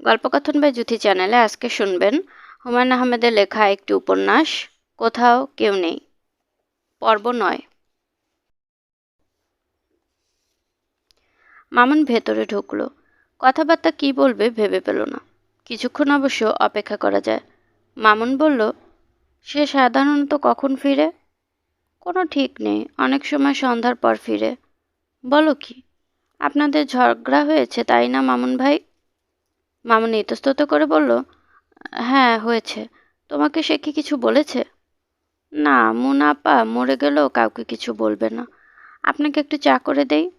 গল্পকথন by Juthi চ্যানেলে আজকে শুনবেন হুমায়ুন আহমেদের লেখা একটি উপন্যাস, কোথাও কেউ নেই, পর্ব নয়। মামুন ভেতরে ঢুকলো। কথাবার্তা কি বলবে ভেবে পেল না। কিছুক্ষণ অবশ্য অপেক্ষা করা যায়। মামুন বলল, সে সাধারণত কখন ফিরে? কোনো ঠিক নেই, অনেক সময় সন্ধ্যার পর ফিরে। বলো কি, আপনাদের ঝগড়া হয়েছে তাই না মামুন ভাই? মামুন ইতস্তত করে বলল হ্যাঁ হয়েছে। তোমাকে সে কি কিছু বলেছে? না, মুনাপা মরে গেলেও কাউকে কিছু বলবে না। আপনাকে একটু চা করে দেই?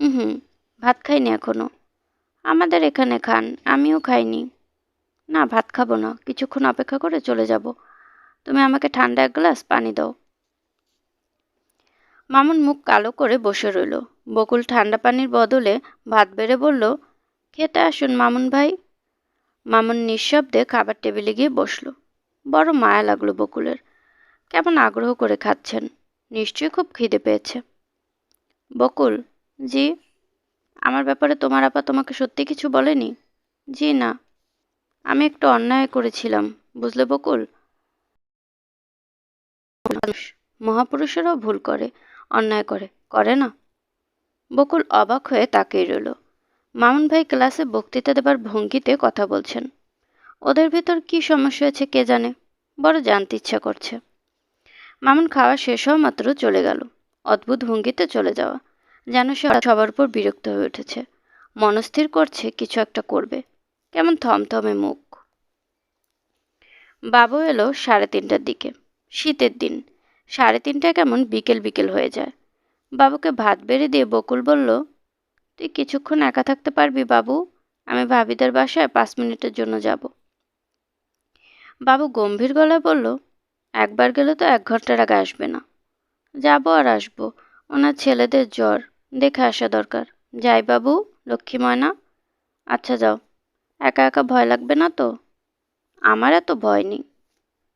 হুম, ভাত খাইনি এখনও। আমাদের এখানে খান, আমিও খাইনি। না, ভাত খাব না, কিছুক্ষণ অপেক্ষা করে চলে যাব। তুমি আমাকে ঠান্ডা এক গ্লাস পানি দাও। মামুন মুখ কালো করে বসে রইল। বকুল ঠান্ডা পানির বদলে ভাত বেড়ে বলল, খেতে আসুন মামুন ভাই। মামুন নিঃশব্দে খাবার টেবিলে গিয়ে বসল। বড় মায়া লাগল বকুলের। কেমন আগ্রহ করে খাচ্ছেন? নিশ্চয়ই খুব খিদে পেয়েছে। বকুল, জি, আমার ব্যাপারে তোমার আপা তোমাকে সত্যি কিছু বলেনি? জি, না। আমি একটু অন্যায় করেছিলাম, বুঝলে বকুল? মহাপুরুষেরাও ভুল করে, অন্যায় করে করে না? বকুল অবাক হয়ে তাকিয়ে রইল। মামুন ভাই ক্লাসে বক্তৃতা দেবার ভঙ্গিতে কথা বলছেন। ওদের ভেতর কি সমস্যা হয়েছে কে জানে? বড় জানতে ইচ্ছা করছে। মামুন খাওয়া শেষ হওয়া মাত্র চলে গেল। অদ্ভুত ভঙ্গিতে চলে যাওয়া। যেন সে সবার উপর বিরক্ত হয়ে উঠেছে। মনস্থির করছে, কিছু একটা করবে। কেমন থমথমে মুখ। বাবু এলো সাড়ে তিনটার দিকে। শীতের দিন। সাড়ে তিনটায় কেমন বিকেল বিকেল হয়ে যায়। বাবুকে ভাত বেড়ে দিয়ে বকুল বলল তুই কিছুক্ষণ একা থাকতে পারবি, বাবু? আমি ভাবিদের বাসায় পাঁচ মিনিটের জন্য যাব। বাবু গম্ভীর গলায় বলল, একবার গেলে তো এক ঘণ্টার আগে আসবে না। যাব আর আসব। ওনার ছেলেদের জ্বর, দেখে আসা দরকার। যাই বাবু লক্ষ্মী ময়না আচ্ছা যাও। একা একা ভয় লাগবে না তো? আমার এত ভয় নেই।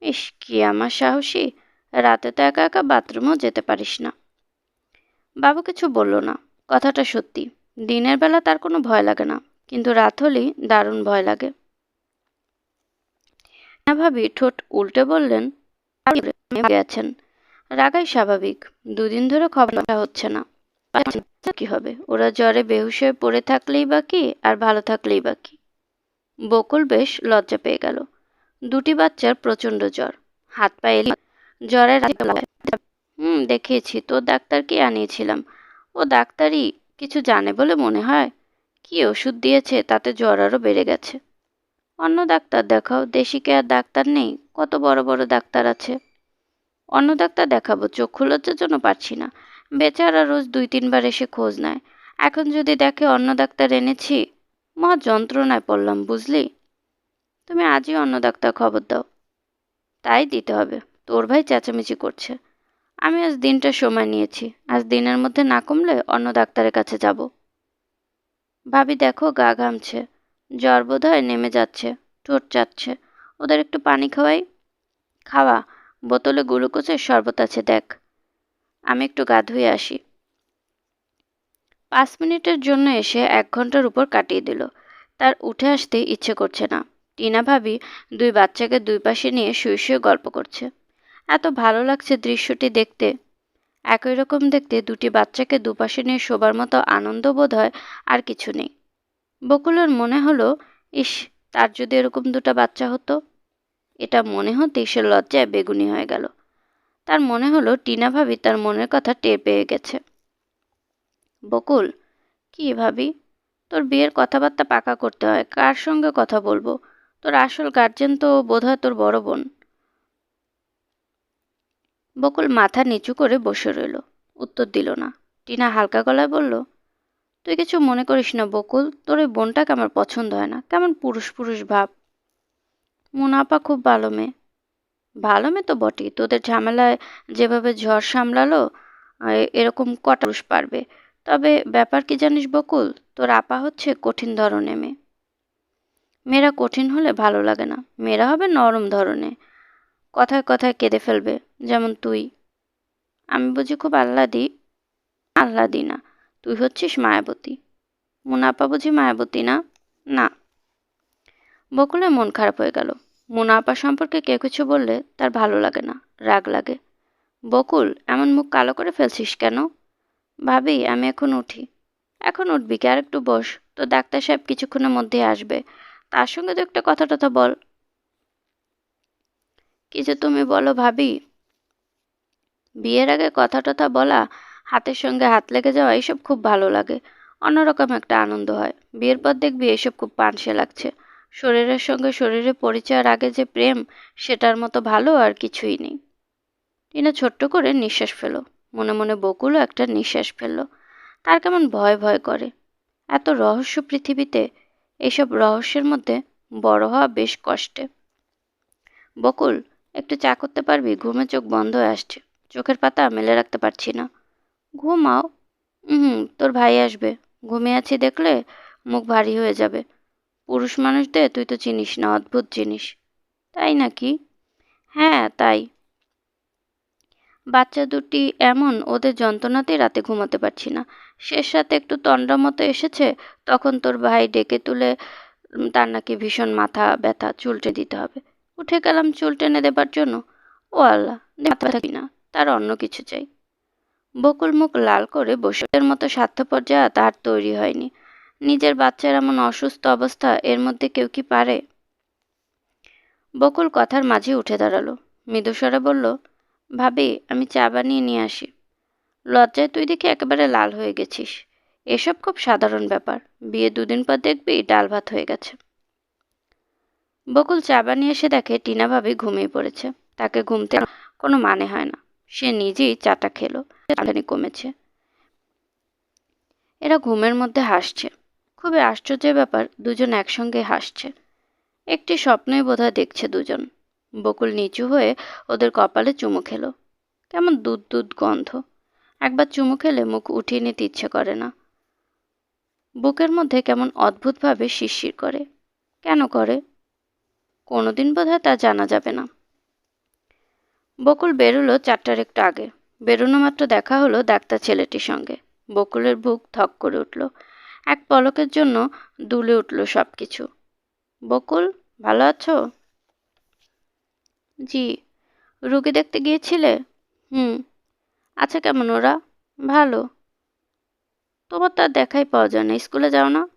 ইস, কি আমার সাহসী। রাতে তো একা একা বাথরুমও যেতে পারিস না। বাবু কিছু বলল না। কথাটা সত্যি। দিনের বেলা তার কোনো ভয় লাগে না, কিন্তু রাত হলেই দারুণ ভয় লাগে। ভাবি ঠোঁট উল্টে বললেন গেছেন রাগাই স্বাভাবিক, দুদিন ধরে খবরটা হচ্ছে না। কি হবে? ওরা জ্বরে বেহুশ হয়ে পড়ে থাকলেই বা কি, আর ভালো থাকলেই বা কি? বকুল বেশ লজ্জা পেয়ে গেল। দুটি বাচ্চার প্রচণ্ড জ্বর। হাত পা এলে, জ্বরের হুম, দেখিয়েছি। তো ডাক্তারকে আনিয়েছিলাম? ও ডাক্তারই কিছু জানে বলে মনে হয়। কি ওষুধ দিয়েছে? তাতে জ্বর আরও বেড়ে গেছে। অন্য ডাক্তার দেখাও। দেশি কেয়ার ডাক্তার নেই? কত বড় বড় ডাক্তার আছে। অন্য ডাক্তার দেখাবো। চক্ষু লজ্জার জন্য পারছি না। বেচারা রোজ দুই, তিনবার এসে খোঁজ নেয়। এখন যদি দেখে অন্য ডাক্তার এনেছি, মহা যন্ত্রণায় পড়লাম, বুঝলি? তুমি আজই অন্য ডাক্তার খবর দাও। তাই দিতে হবে। তোর ভাই চেঁচামেচি করছে। আমি আজ দিনটা সময় নিয়েছি। আজ দিনের মধ্যে না কমলে অন্য ডাক্তারের কাছে যাব। ভাবি, দেখো, গা ঘামছে। জ্বর বোধ হয় নেমে যাচ্ছে, ঠোঁট চাচ্ছে। ওদের একটু পানি খাওয়াই? খাওয়া। বোতলে গ্লুকোজের শরবত আছে, দেখ। আমি একটু গা ধুয়ে আসি। পাঁচ মিনিটের জন্য এসে এক ঘণ্টার উপর কাটিয়ে দিল। তার উঠে আসতে ইচ্ছে করছে না। টিনা, ভাবি, দুই বাচ্চাকে দুই পাশে নিয়ে শুয়ে শুয়ে গল্প করছে। এত ভালো লাগছে দৃশ্যটি দেখতে। একই রকম দেখতে দুটি বাচ্চাকে দুপাশে নিয়ে শোবার মতো আনন্দ বোধ হয় আর কিছু নেই। বকুলের মনে হলো, ইস, তার যদি এরকম দুটো বাচ্চা হতো? এটা মনে হতেই সে লজ্জায় বেগুনি হয়ে গেল। তার মনে হলো, টিনা ভাবি তার মনের কথা টের পেয়ে গেছে। বকুল, কি ভাবি? তোর বিয়ের কথাবার্তা পাকা করতে হয়, কার সঙ্গে কথা বলব? তোর আসল গার্জেন তো বোধ হয় তোর বড় বোন। বকুল মাথা নিচু করে বসে রইল। উত্তর দিল না। টিনা হালকা গলায় বলল, তুই কিছু মনে করিস না বকুল, তোর ওই বোনটাকে আমার পছন্দ হয় না। কেমন পুরুষ পুরুষ ভাব। মুনাপা খুব ভালো মেয়ে। ভালো মেয়ে তো বটেই। তোদের ঝামেলায় যেভাবে ঝড় সামলালো এরকম কটা পারবে। তবে ব্যাপার কি জানিস বকুল, তোর আপা হচ্ছে কঠিন ধরনের মেয়ে। মেয়েরা কঠিন হলে ভালো লাগে না। মেয়েরা হবে নরম ধরনের। কথায় কথায় কেঁদে ফেলবে, যেমন তুই। আমি বুঝি খুব আহ্লাদি? আহ্লাদি না, তুই হচ্ছিস মায়াবতী। মুনাপা বুঝি মায়াবতী না? না। বকুলের মন খারাপ হয়ে গেল। মুনাপা সম্পর্কে কেউ কিছু বললে তার ভালো লাগে না, রাগ লাগে। বকুল, এমন মুখ কালো করে ফেলছিস কেন? ভাবি, আমি এখন উঠি। এখন উঠবি কি? আর একটু বস। তো ডাক্তার সাহেব কিছুক্ষণের মধ্যে আসবে। তার সঙ্গে তো একটা কথা টথা বল। কি যে তুমি বলো ভাবি? বিয়ের আগে কথা টথা বলা, হাতের সঙ্গে হাত লেগে যাওয়া এইসব খুব ভালো লাগে। অন্যরকম একটা আনন্দ হয়। বিয়ের পর দেখবি এসব খুব পানসে লাগছে। শরীরের সঙ্গে শরীরের পরিচয়ের আগে যে প্রেম, সেটার মতো ভালো আর কিছুই নেই। টিনা ছোট্ট করে নিঃশ্বাস ফেলো। মনে মনে বকুলও একটা নিঃশ্বাস ফেলল। তার কেমন ভয় ভয় করে। এত রহস্য পৃথিবীতে এইসব রহস্যের মধ্যে বড় হওয়া বেশ কষ্টে। বকুল একটু চা করতে পারবি? ঘুমে চোখ বন্ধ হয়ে আসছে। চোখের পাতা মেলে রাখতে পারছি না। ঘুমাও। হুম তোর ভাই আসবে। ঘুমিয়ে আছি দেখলে মুখ ভারী হয়ে যাবে। পুরুষ মানুষদের তুই তো চিনিস না, অদ্ভুত জিনিস। তাই নাকি? হ্যাঁ তাই। বাচ্চা দুটি এমন ওদের যন্ত্রণাতেই রাতে ঘুমাতে পারছি না। শেষ রাতে একটু তন্ডা মতো এসেছে, তখন তোর ভাই ডেকে তুলে তার নাকি ভীষণ মাথা ব্যথা, চুলটে দিতে হবে। উঠে গেলাম চুল টেনে দেবার জন্য। ও আল্লাহ মাথা থাকি না তার অন্য কিছু চাই। বকুল মুখ লাল করে বসের মতো স্বার্থপর যা তার তৈরি হয়নি। নিজের বাচ্চার এমন অসুস্থ অবস্থা, এর মধ্যে কেউ কি পারে? বকুল কথার মাঝে উঠে দাঁড়াল। মৃদুস্বরে বলল, ভাবি, আমি চা বানিয়ে নিয়ে আসি। লজ্জায় তুই দেখি একেবারে লাল হয়ে গেছিস। এসব খুব সাধারণ ব্যাপার। বিয়ে দুদিন পর দেখবি ডাল ভাত হয়ে গেছে। বকুল চা বানিয়ে এসে দেখে টিনা ভাবি ঘুমিয়ে পড়েছে। তাকে ঘুমতে কোনো মানে হয় না। সে নিজেই চাটা খেলো রাজধানী কমেছে। এরা ঘুমের মধ্যে হাসছে। খুবই আশ্চর্যের ব্যাপার, দুজন একসঙ্গে হাসছে। একটি স্বপ্নই বোধহয় দেখছে দুজন। বকুল নিচু হয়ে ওদের কপালে চুমু খেলো। কেমন দুধ দুধ গন্ধ। একবার চুমু খেলে মুখ উঠিয়ে নিতে ইচ্ছে করে না। বুকের মধ্যে কেমন অদ্ভুতভাবে শিরশির করে। কেন করে? কোনোদিন বোধহয় তা জানা যাবে না। বকুল বেরোলো চারটার একটু আগে। বেরোনো মাত্র দেখা হলো ডাক্তার ছেলেটির সঙ্গে। বকুলের বুক থক করে উঠল। এক পলকের জন্য দুলে উঠল সব কিছু বকুল, ভালো আছো? জি। রুগী দেখতে গিয়েছিলে? হুম। আচ্ছা কেমন ওরা? ভালো। তোমার তার দেখাই পাওয়া যায় না। স্কুলে যাও না?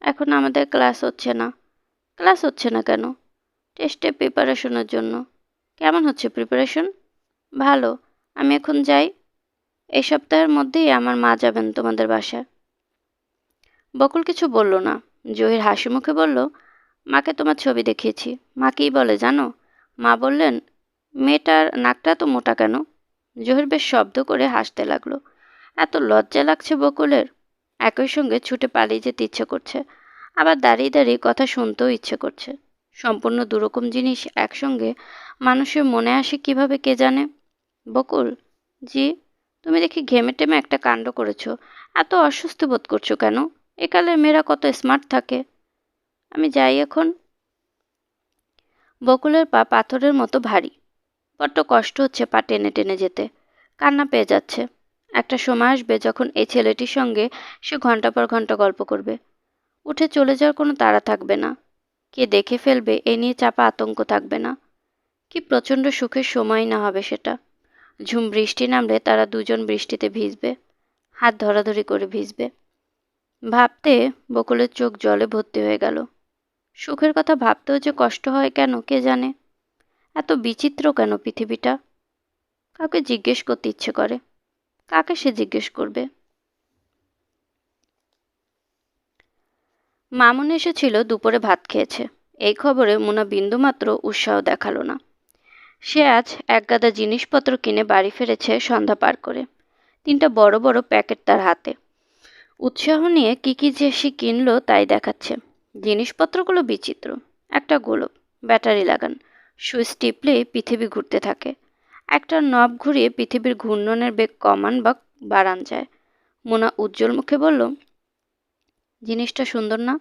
এখন আমাদের ক্লাস হচ্ছে না। ক্লাস হচ্ছে না কেন? টেস্টে প্রিপারেশনের জন্য। কেমন হচ্ছে প্রিপারেশন? ভালো। আমি এখন যাই। এই সপ্তাহের মধ্যেই আমার মা যাবেন তোমাদের বাসায়। বকুল কিছু বলল না। জহির হাসি মুখে বলল, মাকে তোমার ছবি দেখিয়েছি। মা কী বলে জানো? মা বললেন, মেয়েটার নাকটা তো মোটা কেন? জহির বেশ শব্দ করে হাসতে লাগল। এত লজ্জা লাগছে বকুলের। একই সঙ্গে ছুটে পালিয়ে যেতে ইচ্ছে করছে। আবার দাঁড়িয়ে দাঁড়িয়ে কথা শুনতেও ইচ্ছে করছে। সম্পূর্ণ দুরকম জিনিস একসঙ্গে, মানুষের মনে আসে কীভাবে কে জানে? বকুল, জি, তুমি দেখি ঘেমে টেমে একটা কাণ্ড করেছ, এত অস্বস্তি বোধ করছ কেন? একালের মেয়েরা কত স্মার্ট থাকে। আমি যাই এখন। বকুলের পা পাথরের মতো ভারী। বড্ড কষ্ট হচ্ছে পা টেনে টেনে যেতে। কান্না পেয়ে যাচ্ছে। একটা সময় আসবে যখন এই ছেলেটির সঙ্গে সে ঘণ্টা পর ঘণ্টা গল্প করবে। উঠে চলে যাওয়ার কোনো তাড়া থাকবে না। কে দেখে ফেলবে, এ নিয়ে চাপা আতঙ্ক থাকবে না। কি প্রচণ্ড সুখের সময় না হবে সেটা। ঝুম বৃষ্টি নামলে তারা দুজন বৃষ্টিতে ভিজবে, হাত ধরাধরি করে ভিজবে। ভাবতে বকুলের চোখ জলে ভর্তি হয়ে গেল। সুখের কথা ভাবতেও যে কষ্ট হয় কেন, কে জানে? এত বিচিত্র কেন পৃথিবীটা? কাউকে জিজ্ঞেস করতে ইচ্ছে করে। কাকে সে জিজ্ঞেস করবে? মামুন এসেছিল দুপুরে ভাত খেয়েছে। এই খবরে মোনা বিন্দুমাত্র উৎসাহ দেখাল না। সে আজ একগাদা জিনিসপত্র কিনে বাড়ি ফিরেছে সন্ধ্যা পার করে। তিনটা বড় বড় প্যাকেট তার হাতে। উৎসাহ নিয়ে কী কী যে সে কিনলো তাই দেখাচ্ছে। জিনিসপত্রগুলো বিচিত্র। একটা গোলক ব্যাটারি লাগান, সুইচ টিপলেই পৃথিবী ঘুরতে থাকে। একটা নব ঘুরিয়ে পৃথিবীর ঘূর্ণনের বেগ কমান বা বাড়ান যায়। মোনা উজ্জ্বল মুখে বলল জিনিসটা সুন্দর না?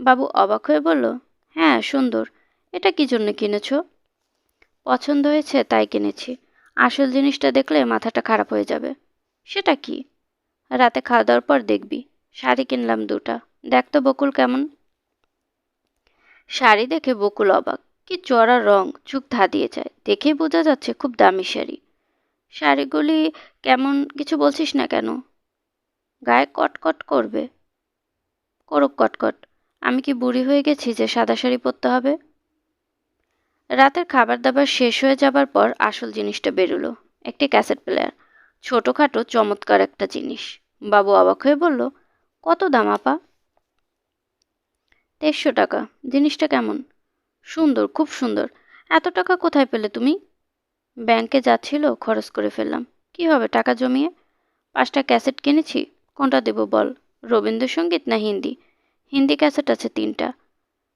বাবু অবাক হয়ে বলল হ্যাঁ সুন্দর। এটা কি জন্য কিনেছো? পছন্দ হয়েছে, তাই কিনেছি। আসল জিনিসটা দেখলে মাথাটা খারাপ হয়ে যাবে। সেটা কি? রাতে খাওয়া দাওয়ার পর দেখবি। শাড়ি কিনলাম দুটা। দেখ তো বকুল কেমন? শাড়ি দেখে বকুল অবাক। কি চড়া রং চোখ ধাঁধিয়ে যায়। দেখেই বোঝা যাচ্ছে খুব দামি শাড়ি। শাড়িগুলি কেমন কিছু বলছিস না কেন? গায়ে কটকট করবে। করুক কটকট। আমি কি বুড়ি হয়ে গেছি যে সাদা শাড়ি পরতে হবে? রাতের খাবার দাবার শেষ হয়ে যাবার পর আসল জিনিসটা বেরোলো, একটি ক্যাসেট প্লেয়ার। ছোটোখাটো, চমৎকার একটা জিনিস। বাবু অবাক হয়ে বলল, কত দাম, আপা? দেড়শো টাকা। জিনিসটা কেমন? সুন্দর, খুব সুন্দর। এত টাকা কোথায় পেলে তুমি? ব্যাংকে যাচ্ছিল খরচ করে ফেললাম। কি হবে, টাকা জমিয়ে? পাঁচটা ক্যাসেট কিনেছি। কোনটা দেব বল? রবীন্দ্রসঙ্গীত না হিন্দি? হিন্দি ক্যাসেট আছে তিনটা।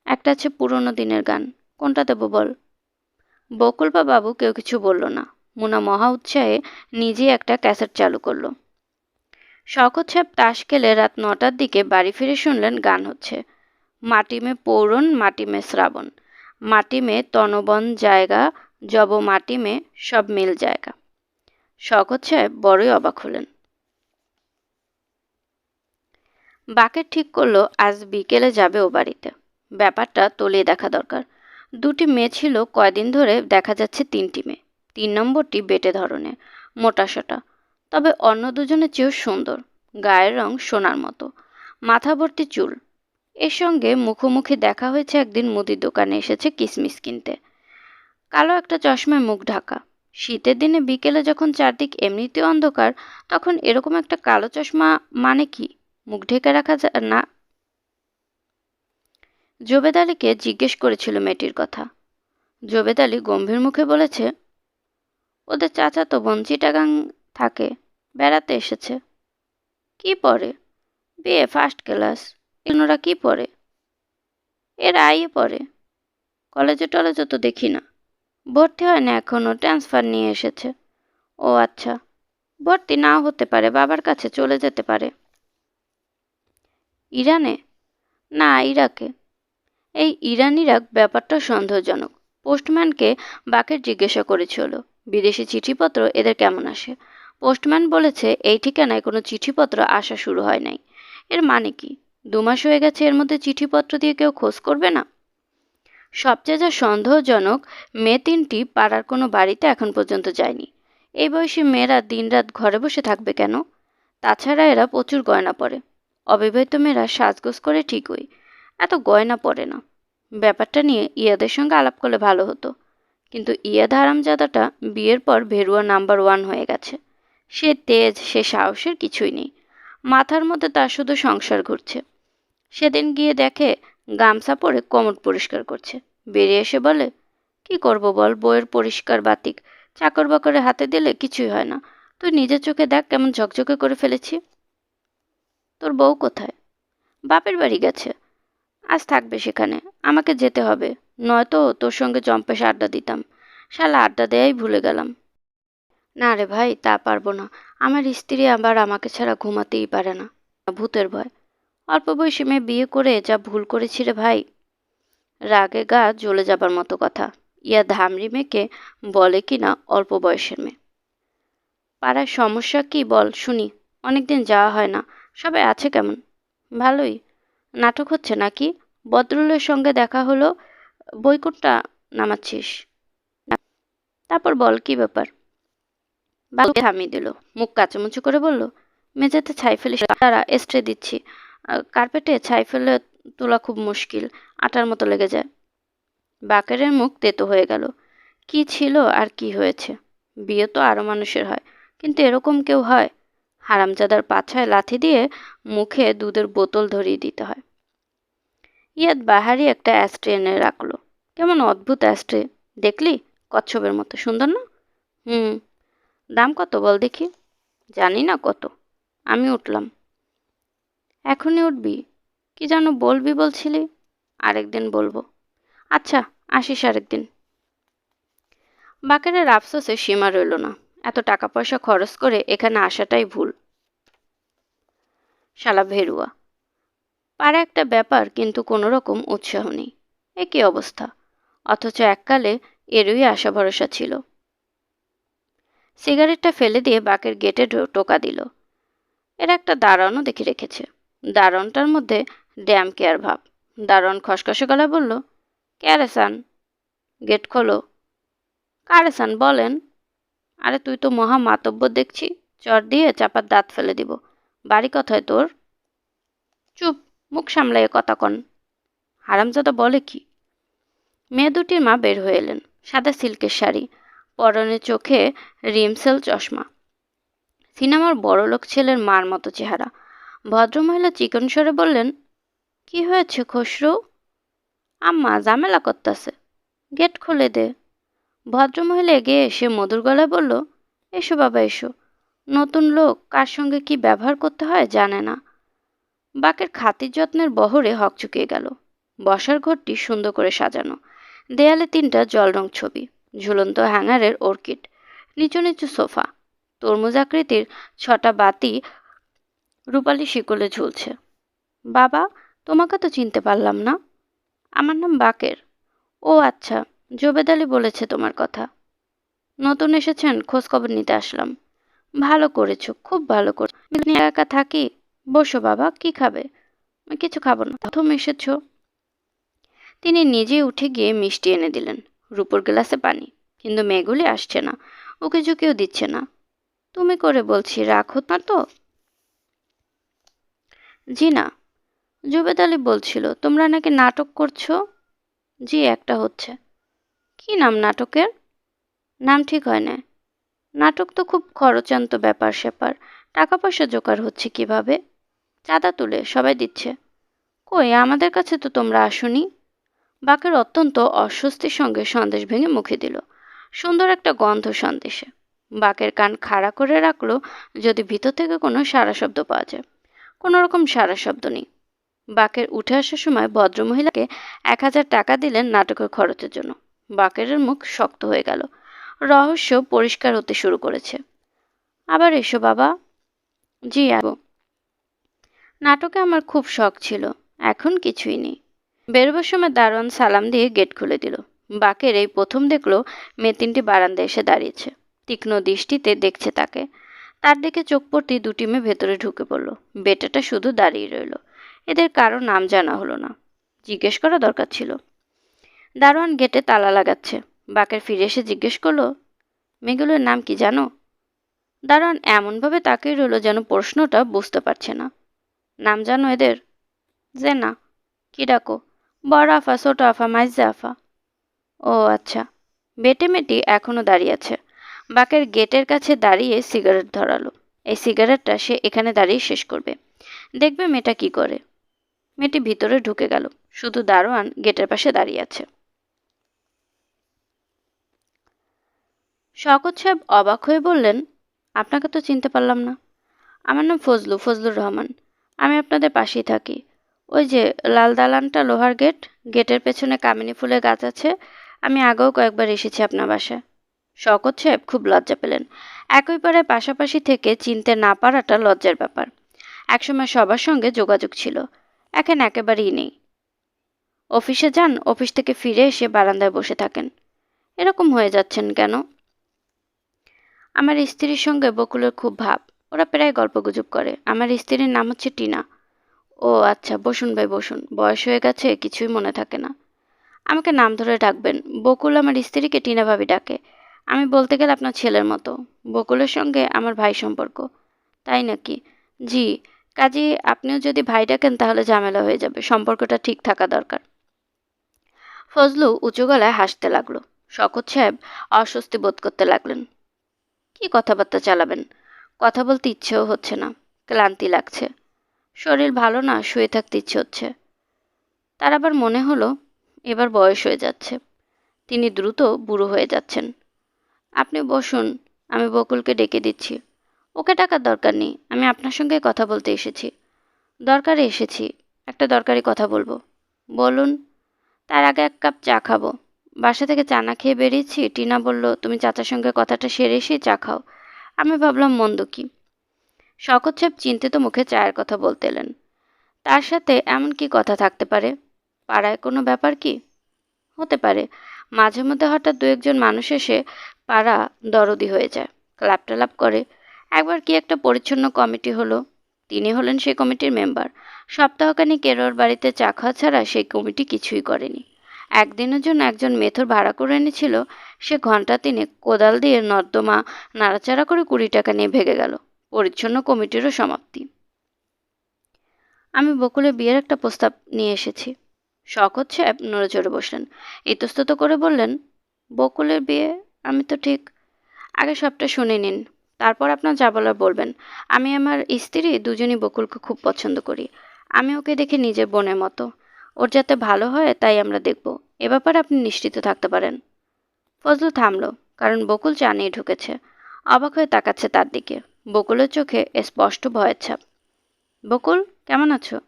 একটা আছে পুরনো দিনের গান। কোনটা দেব বল? বকুল বা বাবু কেউ কিছু বলল না। মুনা মহা উৎসাহে নিজেই একটা ক্যাসেট চালু করল। শকত সাহেব তাস খেলে রাত নটার দিকে বাড়ি ফিরে শুনলেন গান হচ্ছে। মাটি মে পৌরন মাটি মে শ্রাবণ। মাটি মে তনবন জায়গা জব মাটি মে সব মিল জায়গা। শকত সাহেব বড়ই অবাক হলেন। বাকের ঠিক করল, আজ বিকেলে যাবে ও বাড়িতে। ব্যাপারটা তলিয়ে দেখা দরকার। দুটি মেয়ে ছিল, কয়দিন ধরে দেখা যাচ্ছে তিনটি মেয়ে। তিন নম্বরটি বেটে ধরনের মোটাসোটা তবে অন্য দুজনের চেয়েও সুন্দর, গায়ের রং সোনার মতো। মাথা ভর্তি চুল। এর সঙ্গে মুখোমুখি দেখা হয়েছে একদিন মুদির দোকানে এসেছে কিসমিস কিনতে। কালো একটা চশমায় মুখ ঢাকা। শীতের দিনে বিকেলে যখন চারদিক এমনিতে অন্ধকার, তখন এরকম একটা কালো চশমা মানে কি? মুখ ঢেকে রাখা যায় না। জোবেদ আলীকে জিজ্ঞেস করেছিল মেয়েটির কথা। জোবেদ আলী গম্ভীর মুখে বলেছে, ওদের চাচা তো বোন চিটাগাং থাকে, বেড়াতে এসেছে। কি পড়ে বিয়ে ফার্স্ট ক্লাস এগুলোরা কি পড়ে এরা আইয়ে পড়ে কলেজে টলেজে তো দেখি না। ভর্তি হয় না এখনও ট্রান্সফার নিয়ে এসেছে। ও আচ্ছা ভর্তি নাও হতে পারে, বাবার কাছে চলে যেতে পারে। ইরানে? না, ইরাকে। এই ইরান ইরাক ব্যাপারটা সন্দেহজনক। পোস্টম্যানকে বাকের জিজ্ঞাসা করেছিল, বিদেশি চিঠিপত্র এদের কেমন আসে? পোস্টম্যান বলেছে, এই ঠিকানায় কোনো চিঠিপত্র আসা শুরু হয় নাই। এর মানে কি? দু মাস হয়ে গেছে এর মধ্যে চিঠিপত্র দিয়ে কেউ খোঁজ করবে না? সবচেয়ে যা সন্দেহজনক মেয়ে তিনটি পাড়ার কোনো বাড়িতে এখন পর্যন্ত যায়নি। এই বয়সী মেয়েরা দিনরাত ঘরে বসে থাকবে কেন? তাছাড়া এরা প্রচুর গয়না পরে। অবিবাহিত মেয়েরা সাজগোজ করে ঠিকই। এত গয়না পরে না। ব্যাপারটা নিয়ে ইয়াদের সঙ্গে আলাপ করলে ভালো হতো। কিন্তু ইয়াদ হারামজাদাটা বিয়ের পর ভেরুয়া নাম্বার ওয়ান হয়ে গেছে। সে তেজ, সে সাহসের কিছুই নেই। মাথার মধ্যে তার শুধু সংসার ঘুরছে। সেদিন গিয়ে দেখে গামছা পরে কোমর পরিষ্কার করছে। বেরিয়ে এসে বলে, কি করব বল, বইয়ের পরিষ্কার বাতিক। চাকর বাকরে হাতে দিলে কিছুই হয় না। তুই নিজের চোখে দেখ কেমন ঝকঝকে করে ফেলেছি। তোর বউ কোথায়? বাপের বাড়ি গেছে। আজ থাকবে সেখানে। আমাকে যেতে হবে। নয়তো তোর সঙ্গে জম্পেশে আড্ডা দিতাম। শালা আড্ডা দেয়াই ভুলে গেলাম। না রে ভাই, তা পারব না। আমার স্ত্রী আবার আমাকে ছাড়া ঘুমাতেই পারে না। ভূতের ভয়। অল্প বয়সী মেয়ে বিয়ে করে যা ভুল করেছি রে ভাই। রাগে গা জ্বলে যাবার মতো কথা। ইয়া ধামরি মেয়েকে বলে কি না অল্প বয়সের মেয়ে। পাড়ায় সমস্যা কি বল, শুনি। অনেকদিন যাওয়া হয় না। সবাই আছে কেমন? ভালোই। নাটক হচ্ছে নাকি? বদরুলের সঙ্গে দেখা হলো বই কোনটা নামাচ্ছিস। তারপর বল, কি ব্যাপার? বাবু থামিয়ে দিল? মুখ কাচুমুচু করে বলল, মেঝেতে ছাই ফেলিস তারা এস্ট্রে দিচ্ছি। কার্পেটে ছাই ফেলে তোলা খুব মুশকিল, আটার মতো লেগে যায়। বাকেরের মুখ তেতো হয়ে গেল। কি ছিল আর কি হয়েছে? বিয়ে তো আরও মানুষের হয়, কিন্তু এরকম কেউ হয়? হারামজাদার পাছায় লাথি দিয়ে মুখে দুধের বোতল ধরিয়ে দিতে হয়। ইয়াদ বাহারি একটা অ্যাস্ট্রে এনে রাখল। কেমন অদ্ভুত অ্যাস্ট্রে। দেখলি? কচ্ছপের মতো। সুন্দর না? হুম। দাম কত বল দেখি? জানি না কত। আমি উঠলাম। এখনই উঠবি? কি যেন বলবি বলছিলি। আরেকদিন বলব। আচ্ছা আসিস আরেকদিন। বাকেরের আফসোসে সীমা রইল না। এত টাকা পয়সা খরচ করে এখানে আসাটাই ভুল। শালা ভেরুয়া। পারে একটা ব্যাপার, কিন্তু কোনো রকম উৎসাহ নেই। এ কী অবস্থা? অথচ এককালে এরই আশা ভরসা ছিল। সিগারেটটা ফেলে দিয়ে বাকের গেটে টোকা দিল। এর একটা দারণও দেখে রেখেছে। দারণটার মধ্যে ড্যাম কেয়ার ভাব। দারণ খসখসে গলা বলল, কে রে সান? গেট খোলো। কারে সান? বলেন। আরে তুই তো মহা মাতব্য দেখছি। চর দিয়ে চাপার দাঁত ফেলে দিব। বাড়ি কথায় তোর? চুপ, মুখ সামলাইয়ে কথা কন। হারামজাদা বলে কি? মেয়ে দুটির মা বের হয়ে এলেন, সাদা সিল্কের শাড়ি, পরনে চোখে রিমসেল চশমা। সিনেমার বড়লোক ছেলের মার মতো চেহারা। ভদ্রমহিলা চিকন স্বরে বললেন, কি হয়েছে খসরু? আম্মা, ঝামেলা করতেছে। গেট খুলে দে। ভদ্রমহিলা এগিয়ে এসে মধুর গলায় বলল, এসো বাবা, এসো। নতুন লোক, কার সঙ্গে কি ব্যবহার করতে হয় জানে না। বাকের খাতির যত্নের বহরে হক হকচুকিয়ে গেল। বসার ঘরটি সুন্দর করে সাজানো। দেয়ালে তিনটা জলরং ছবি, ঝুলন্ত হ্যাঙ্গারের অর্কিড, নিচু নিচু সোফা। তরমুজ আকৃতির ছটা বাতি রূপালি শিকলে ঝুলছে। বাবা, তোমাকে তো চিনতে পারলাম না। আমার নাম বাকের। ও আচ্ছা। জোবেদ আলী বলেছে তোমার কথা। নতুন এসেছেন খোঁজ খবর নিতে আসলাম। ভালো করেছ, খুব ভালো করে একা একা থাকি। বসো বাবা, কি খাবে? কিছু খাব না। প্রথম এসেছ। তিনি নিজে উঠে গিয়ে মিষ্টি এনে দিলেন। রূপোর গ্লাসে পানি। কিন্তু মেয়েগুলি আসছে না। ওকে ঝুঁকেও দিচ্ছে না। তুমি করে বলছি, রাখো না তো। জি না জুবেদ আলী বলছিল, তোমরা নাকি নাটক করছ? জি, একটা হচ্ছে। কি নাম নাটকের? নাম ঠিক হয় না। নাটক তো খুব খরচান্ত ব্যাপার স্যাপার। টাকা পয়সা জোগাড় হচ্ছে কীভাবে? চাঁদা তুলে সবাই দিচ্ছে। কই, আমাদের কাছে তো তোমরা আসনি। বাকের অত্যন্ত অস্বস্তির সঙ্গে সন্দেশ ভেঙে মুখে দিল। সুন্দর একটা গন্ধ সন্দেশে। বাকের কান খাড়া করে রাখল যদি ভিতর থেকে কোনো সারা শব্দ পাওয়া যায়। কোনো রকম সারা শব্দ নেই। বাকের উঠে আসার সময় ভদ্রমহিলাকে এক হাজার টাকা দিলেন নাটকের খরচের জন্য। বাকের মুখ শক্ত হয়ে গেল। রহস্য পরিষ্কার হতে শুরু করেছে। আবার এসো বাবা। জি আবো নাটকে আমার খুব শখ ছিল, এখন কিছুই নেই। বেরোবার সময় দারোয়ান সালাম দিয়ে গেট খুলে দিল। বাকের এই প্রথম দেখল মেয়ে তিনটি বারান্দায় এসে দাঁড়িয়েছে। তীক্ষ্ণ দৃষ্টিতে দেখছে তাকে। তার দিকে চোখ পড়তেই দুটি মেয়ে ভেতরে ঢুকে পড়ল। বেটাটা শুধু দাঁড়িয়ে রইল। এদের কারও নাম জানা হলো না। জিজ্ঞেস করা দরকার ছিল। দারোয়ান গেটে তালা লাগাচ্ছে। বাকের ফিরে এসে জিজ্ঞেস করল মেয়েগুলোর নাম কি জানো? দারোয়ান এমনভাবে তাকিয়ে রইল যেন প্রশ্নটা বুঝতে পারছে না। নাম জানো এদের? যে না। কি ডাকো? বড় আফা, ছোট আফা, মাইজা আফা। ও আচ্ছা। বেটে মেটি এখনও দাঁড়িয়ে আছে। বাকের গেটের কাছে দাঁড়িয়ে সিগারেট ধরালো। এই সিগারেটটা সে এখানে দাঁড়িয়ে শেষ করবে। দেখবে মেয়েটা কি করে। মেয়েটি ভিতরে ঢুকে গেল। শুধু দারোয়ান গেটের পাশে দাঁড়িয়ে আছে। শকত সাহেব অবাক হয়ে বললেন, আপনাকে তো চিনতে পারলাম না। আমার নাম ফজলু, ফজলুর রহমান। আমি আপনাদের পাশেই থাকি। ওই যে লাল দালানটা লোহার গেট, গেটের পেছনে কামিনী ফুলের গাছ আছে, আমি আগেও কয়েকবার এসেছি আপনার বাসায়। শকত সাহেব খুব লজ্জা পেলেন। একই পারে পাশাপাশি থেকে চিনতে না পারাটা লজ্জার ব্যাপার। একসময় সবার সঙ্গে যোগাযোগ ছিল। এখন একেবারেই নেই। অফিসে যান, অফিস থেকে ফিরে এসে বারান্দায় বসে থাকেন। এরকম হয়ে যাচ্ছেন কেন? আমার স্ত্রীর সঙ্গে বকুলের খুব ভাব। ওরা প্রায় গল্পগুজব করে। আমার স্ত্রীর নাম হচ্ছে টিনা। ও আচ্ছা বসুন ভাই, বসুন। বয়স হয়ে গেছে, কিছুই মনে থাকে না। আমাকে নাম ধরে ডাকবেন। বকুল আমার স্ত্রীকে টিনা ভাবি ডাকে। আমি বলতে গেলে আপনার ছেলের মতো। বকুলের সঙ্গে আমার ভাই সম্পর্ক। তাই নাকি? জি। কাজে, আপনিও যদি ভাই ডাকেন তাহলে ঝামেলা হয়ে যাবে। সম্পর্কটা ঠিক থাকা দরকার। ফজলু উঁচু গলায় হাসতে লাগল। শকত সাহেব অস্বস্তি বোধ করতে লাগলেন। কি কথাবার্তা চালাবেন? কথা বলতে ইচ্ছেও হচ্ছে না। ক্লান্তি লাগছে। শরীর ভালো না, শুয়ে থাকতে ইচ্ছে হচ্ছে। তার আবার মনে হলো, এবার বয়স হয়ে যাচ্ছে। তিনি দ্রুত বুড়ো হয়ে যাচ্ছেন। আপনি বসুন, আমি বকুলকে ডেকে দিচ্ছি। ওকে টাকার দরকার নেই, আমি আপনার সঙ্গে কথা বলতে এসেছি। দরকারে এসেছি, একটা দরকারি কথা বলব। বলুন, তার আগে এক কাপ চা খাব। বাসা থেকে চা না খেয়ে বেরিয়েছি? টিনা বলল, তুমি চাচার সঙ্গে কথাটা সেরে এসেই চা খাও। আমি ভাবলাম, মন্দ কি? শকত সাহেব চিন্তিত মুখে চায়ের কথা বলতে এলেন। তার সাথে এমন কি কথা থাকতে পারে? পাড়ায় কোনো ব্যাপার কি? হতে পারে। মাঝে মধ্যে হঠাৎ দু একজন মানুষ এসে পাড়া দরদি হয়ে যায় ক্লাপ টালাপ করে। একবার কি একটা পরিচ্ছন্ন কমিটি হলো। তিনি হলেন সেই কমিটির মেম্বার। সপ্তাহখানি কেরোর বাড়িতে চা খাওয়া ছাড়া সেই কমিটি কিছুই করেনি। একদিনের জন্য একজন মেথর ভাড়া করে এনেছিল, সে ঘণ্টা তিনে কোদাল দিয়ে নর্দমা নাড়াচাড়া করে কুড়ি টাকা নিয়ে ভেগে গেল। পরিচ্ছন্ন কমিটিরও সমাপ্তি। আমি বকুলের বিয়ের একটা প্রস্তাব নিয়ে এসেছি। শকত সাহেব নড়ে চড়ে বসলেন। ইতস্তত করে বললেন, বকুলের বিয়ে আমি তো ঠিক আগে সবটা শুনে নিন, তারপর আপনার যা বলার বলবেন। আমি আমার স্ত্রী দুজনই বকুলকে খুব পছন্দ করি। আমি ওকে দেখে নিজের বোনের মতো। ওর যাতে ভালো হয় তাই আমরা দেখব। এ ব্যাপারে আপনি নিশ্চিত থাকতে পারেন। ফজলু থামলো, কারণ বকুল চা নিয়ে ঢুকেছে। অবাক হয়ে তাকাচ্ছে তার দিকে। বকুলের চোখে স্পষ্ট ভয়ের ছাপ। বকুল, কেমন আছো?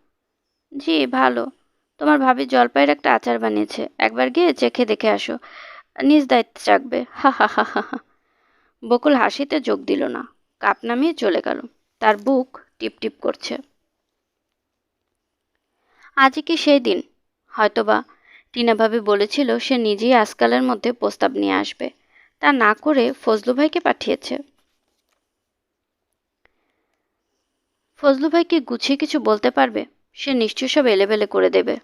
জি, ভালো। তোমার ভাবি জলপাইয়ের একটা আচার বানিয়েছে। একবার গিয়ে চেখে দেখে আসো। নিজ দায়িত্বে চাকবে হা হা হা হা হা। বকুল হাসিতে যোগ দিল না। কাপ নামিয়ে চলে গেল। তার বুক টিপ টিপ করছে। আজই কি সেই দিন? হয়তোবা, টিনা ভাবি বলেছিল সে নিজেই আজকালের মধ্যে প্রস্তাব নিয়ে আসবে। তা না করে ফজলু ভাইকে পাঠিয়েছে। ফজলু ভাই কি গুছিয়ে কিছু বলতে পারবে? সে নিশ্চয় সব এলেবেলে করে দেবে।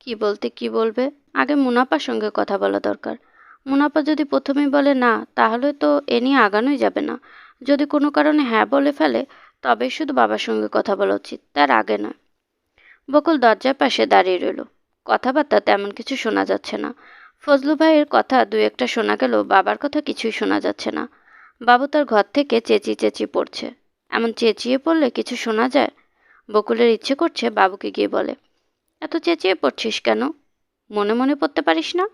কি বলতে কি বলবে? আগে মুনাফার সঙ্গে কথা বলা দরকার। মুনাফা যদি প্রথমেই বলে না, তাহলে তো এ নিয়ে আগানোই যাবে না। যদি কোনো কারণে হ্যাঁ বলে ফেলে, তবে শুধু বাবার সঙ্গে কথা বলা উচিত, তার আগে নয়। বকুল দরজার পাশে দাঁড়িয়ে রইল। কথাবার্তা তেমন কিছু শোনা যাচ্ছে না। ফজলু ভাইয়ের কথা দু একটা শোনা গেল বাবার কথা কিছুই শোনা যাচ্ছে না। বাবু তার ঘর থেকে চেঁচিয়ে চেঁচিয়ে পড়ছে। এমন চেঁচিয়ে পড়লে কিছু শোনা যায়? বকুলের ইচ্ছে করছে বাবুকে গিয়ে বলে, এত চেঁচিয়ে পড়ছিস কেন? মনে মনে পড়তে পারিস না?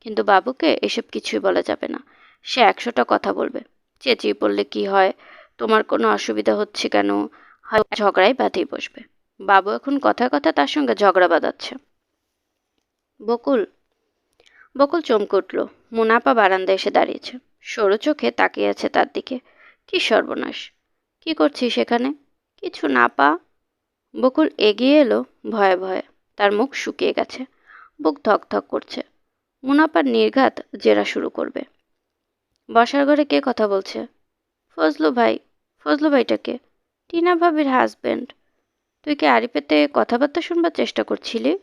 কিন্তু বাবুকে এসব কিছুই বলা যাবে না। সে একশোটা কথা বলবে। চেঁচিয়ে পড়লে কি হয়? তোমার কোনো অসুবিধা হচ্ছে কেন? হয় ঝগড়াই বাঁধেই বসবে। বাবু এখন কথা কথা তার সঙ্গে ঝগড়া বাঁধাচ্ছে। বকুল বকুল চমকে উঠল। মুনাপা বারান্দায় এসে দাঁড়িয়েছে। সরু চোখে তাকিয়ে আছে তার দিকে। কি সর্বনাশ! কি করছিস সেখানে কিছু না পা। বকুল এগিয়ে এলো ভয়ে ভয়ে। তার মুখ শুকিয়ে গেছে। বুক ধক ধক করছে। মুনাপার নির্ঘাত জেরা শুরু করবে। বসার ঘরে কে কথা বলছে? ফজলু ভাই, ফজলু ভাইটাকে টিনা ভাবির হাজব্যান্ড তুই কি আরিফেতে কথাবার্তা শুনবার চেষ্টা করছিলি?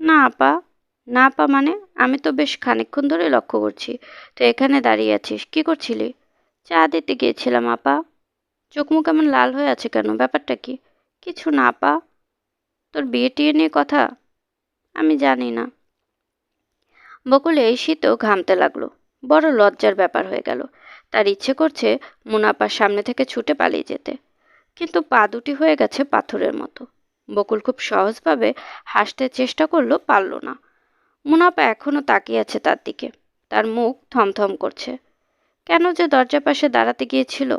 না, আপা। না, আপা মানে? আমি তো বেশ খানিকক্ষণ ধরে লক্ষ্য করছি। তো এখানে দাঁড়িয়ে আছিস। কি করছিলি? চা দিতে গিয়েছিলাম, আপা। চোখ মুখ এমন লাল হয়ে আছে কেন? ব্যাপারটা কি? কিছু না, আপা। তোর বিয়ে টিয়ে নিয়ে কথা? আমি জানি না। বকুল এই শীতেও ঘামতে লাগল। বড় লজ্জার ব্যাপার হয়ে গেল। তার ইচ্ছে করছে মুনাপার সামনে থেকে ছুটে পালিয়ে যেতে। কিন্তু পা দুটি হয়ে গেছে পাথরের মতো। বকুল খুব সহজভাবে হাসতে চেষ্টা করল, পারল না। মুনাপা এখনও তাকিয়ে আছে তার দিকে। তার মুখ থমথম করছে। কেন যে দরজা পাশে দাঁড়াতে গিয়েছিল?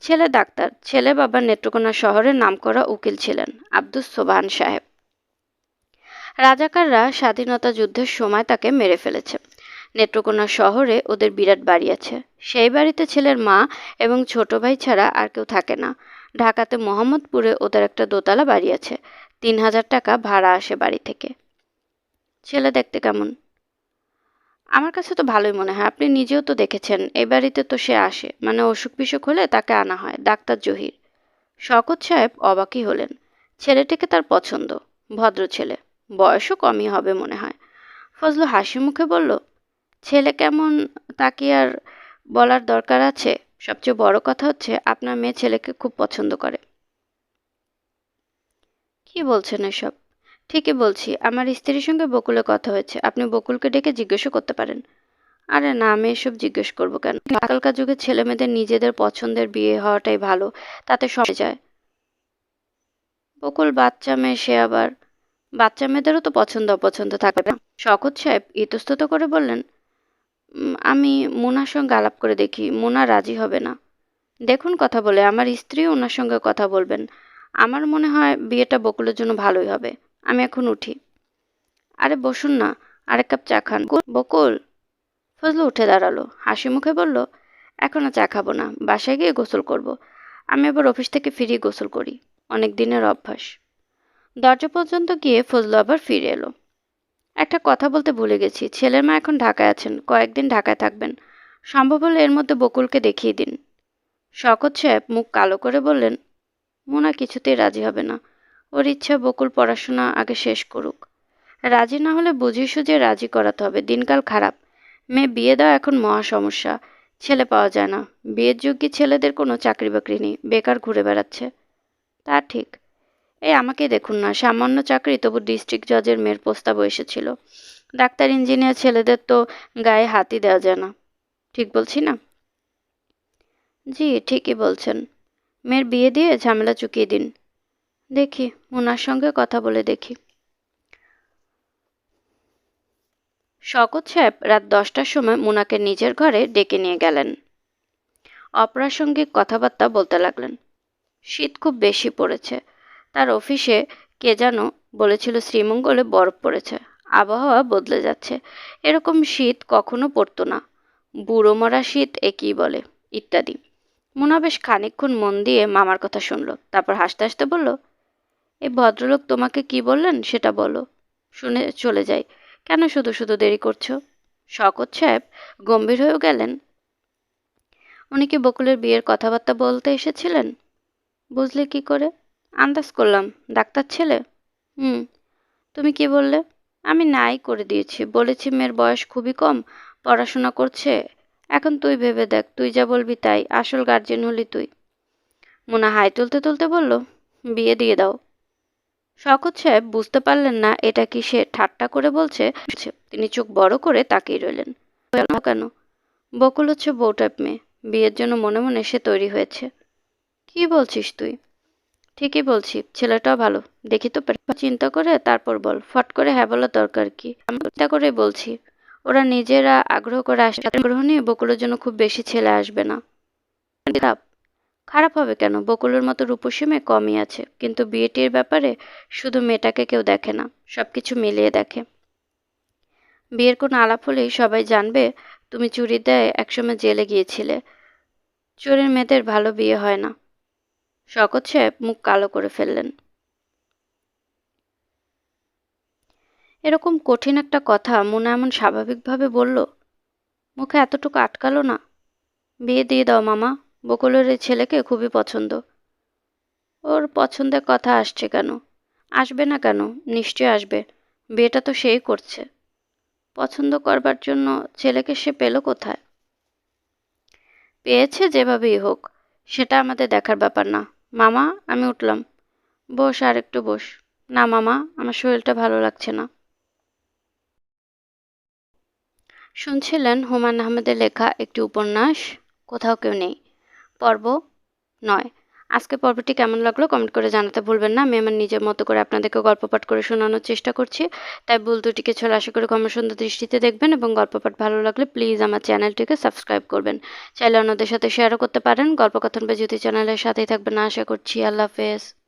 ছেলে ডাক্তার, ছেলে বাবা নেত্রকোনা শহরের নামকরা উকিল ছিলেন, আব্দুস সোবাহান সাহেব। রাজাকাররা স্বাধীনতা যুদ্ধের সময় তাকে মেরে ফেলেছে। নেত্রকোনা শহরে ওদের বিরাট বাড়ি আছে। সেই বাড়িতে ছেলের মা এবং ছোট ভাই ছাড়া আর কেউ থাকে না। ঢাকাতে মোহাম্মদপুরে ওদের একটা দোতলা বাড়ি আছে। তিন হাজার টাকা ভাড়া আসে বাড়ি থেকে। ছেলে দেখতে কেমন? আমার কাছে তো ভালোই মনে হয়। আপনি নিজেও তো দেখেছেন, এই বাড়িতে তো সে আসে। মানে অসুখ বিসুখ হলে তাকে আনা হয়। ডাক্তার জহির। শকত সাহেব অবাকই হলেন। ছেলেটিকে তার পছন্দ। ভদ্র ছেলে। বয়সও কমই হবে মনে হয়। ফজলু হাসি মুখে বলল ছেলে কেমন তাকে আর বলার দরকার আছে? সবচেয়ে বড় কথা হচ্ছে, আপনার মেয়ে ছেলেকে খুব পছন্দ করে। কি বলছেন এসব? ঠিকই বলছি, আমার স্ত্রীর সঙ্গে বকুলের কথা হয়েছে, আপনি বকুলকে ডেকে জিজ্ঞেসও করতে পারেন। আরে না, আমি এসব জিজ্ঞেস করব কেন? আজকালকার যুগে ছেলে মেয়েদের নিজেদের পছন্দের বিয়ে হওয়াটাই ভালো, তাতে সরে যায়। বকুল বাচ্চা মেয়ে, সে আবার বাচ্চা মেয়েদেরও তো পছন্দ অপছন্দ থাকবে শকত সাহেব ইতস্তত করে বললেন আমি মোনার সঙ্গে আলাপ করে দেখি, মোনা রাজি হবে না। দেখুন কথা বলে, আমার স্ত্রী ওনার সঙ্গে কথা বলবেন। আমার মনে হয় বিয়েটা বকুলের জন্য ভালোই হবে। আমি এখন উঠি। আরে বসুন না, আরেক কাপ চা খান। বকুল! ফজলু উঠে দাঁড়াল। হাসি মুখে বলল, এখন চা খাব না, বাসায় গিয়ে গোসল করব। আমি আবার অফিস থেকে ফিরিয়ে গোসল করি। অনেক দিনের অভ্যাস। দরজা পর্যন্ত গিয়ে ফজলু আবার ফিরে এলো। একটা কথা বলতে ভুলে গেছি। ছেলের মা এখন ঢাকায় আছেন, কয়েকদিন ঢাকায় থাকবেন। সম্ভব হলে এর মধ্যে বকুলকে দেখিয়ে দিন। শকত সাহেব মুখ কালো করে বললেন, মোনা কিছুতেই রাজি হবে না। ওর ইচ্ছা বকুল পড়াশোনা আগে শেষ করুক। রাজি না হলে বুঝিয়ে সুঝিয়ে রাজি করাতে হবে। দিনকাল খারাপ। মেয়ে বিয়ে দেওয়া এখন মহা সমস্যা। ছেলে পাওয়া যায় না। বিয়ের যোগ্য ছেলেদের কোনো চাকরি বাকরি নেই। বেকার ঘুরে বেড়াচ্ছে। তা ঠিক। এই আমাকে দেখুন না, সামান্য চাকরি তবু ডিস্ট্রিক্ট জজের মেয়ের প্রস্তাব এসেছিল। ডাক্তার ইঞ্জিনিয়ার ছেলেদের তো গায়ে হাতই দেওয়া যায় না। ঠিক বলছি না? জি, ঠিকই বলছেন। মেয়ের বিয়ে দিয়ে ঝামেলা চুকিয়ে দিন। দেখি মুনার সঙ্গে কথা বলে দেখি। শকত সাহেব রাত দশটার সময় মুনাকে নিজের ঘরে ডেকে নিয়ে গেলেন। অপ্রাসঙ্গিক কথাবার্তা বলতে লাগলেন। শীত খুব বেশি পড়েছে। তার অফিসে কে যেন বলেছিল শ্রীমঙ্গলে বরফ পড়েছে, আবহাওয়া বদলে যাচ্ছে। এরকম শীত কখনো পড়তো না। বুড়ো মরা শীত একই বলে, ইত্যাদি। মুনা বেশ খানিকক্ষণ মন দিয়ে মামার কথা শুনলো, তারপর হাসতে হাসতে বলল এই ভদ্রলোক তোমাকে কি বললেন সেটা বলো, শুনে চলে যাই। কেন শুধু শুধু দেরি করছ? শকত সাহেব গম্ভীর হয়েও গেলেন। উনি কি বকুলের বিয়ের কথাবার্তা বলতে এসেছিলেন? বুঝলে কি করে? আন্দাজ করলাম, ডাক্তার ছেলে? হুম। তুমি কি বললে? আমি নাই করে দিয়েছি, বলেছি মেয়ের বয়স খুবই কম, পড়াশোনা করছে। এখন তুই ভেবে দেখ, তুই যা বলবি তাই, আসল গার্জেন হলি তুই। মোনা হাই তুলতে তুলতে বলল, বিয়ে দিয়ে দাও। শকত সাহেব বুঝতে পারলেন না এটা কি সে ঠাট্টা করে বলছে, তিনি চোখ বড় করে তাকিয়ে রইলেন। কেন? বকুল হচ্ছে বউ টাইপ মেয়ে, বিয়ের জন্য মনে মনে সে তৈরি হয়েছে। কি বলছিস তুই? ঠিকই বলছি, ছেলেটাও ভালো। দেখি তো চিন্তা করে তারপর বল, ফট করে হ্যাঁ বলার দরকার কি? আমি চিন্তা করে বলছি, ওরা নিজেরা আগ্রহ করে আসে আগ্রহ নিয়ে বকুলের জন্য খুব বেশি ছেলে আসবে না। খারাপ। খারাপ হবে কেন? বকুলের মতো রূপসী মেয়ে কমই আছে, কিন্তু বিয়েটির ব্যাপারে শুধু মেয়েটাকে কেউ দেখে না সব কিছু মিলিয়ে দেখে। বিয়ের কোনো আলাপ হলেই সবাই জানবে, তুমি চুরি দেয় একসময় জেলে গিয়েছিলে। চোরের মেয়েদের ভালো বিয়ে হয় না। শকত সাহেব মুখ কালো করে ফেললেন। এরকম কঠিন একটা কথা মনে এমন স্বাভাবিকভাবে বলল, মুখে এতটুকু আটকালো না। বিয়ে দিয়ে দাও মামা, বকুলের এই ছেলেকে খুবই পছন্দ। ওর পছন্দের কথা আসছে কেন? আসবে না কেন? নিশ্চয় আসবে। বিয়েটা তো সেই করছে। পছন্দ করবার জন্য ছেলেকে সে পেল কোথায়? পেয়েছে যেভাবেই হোক, সেটা আমাদের দেখার ব্যাপার না। মামা, আমি উঠলাম। বস আর একটু বস। না মামা, আমার শরীরটা ভালো লাগছে না। শুনছিলেন হুমায়ুন আহমেদের লেখা একটি উপন্যাস, কোথাও কেউ নেই। পর্ব নয়। আজকে পর্বটি কেমন লাগল কমেন্ট করে জানাতে ভুলবেন না। আমি আমার নিজের মতো করে আপনাদেরকে গল্প পাঠ করে শোনানোর চেষ্টা করছি। তাই ভুল দুটিকে ছোট আশা করে করি সুন্দর দৃষ্টিতে দেখবেন এবং গল্প পাঠ ভালো লাগলে প্লিজ আমার চ্যানেলটিকে সাবস্ক্রাইব করবেন। চাইলে অন্যদের সাথে শেয়ারও করতে পারেন। গল্প কথন বা জ্যোতি চ্যানেলের সাথেই থাকবেন আশা করছি। আল্লাহ হাফেজ।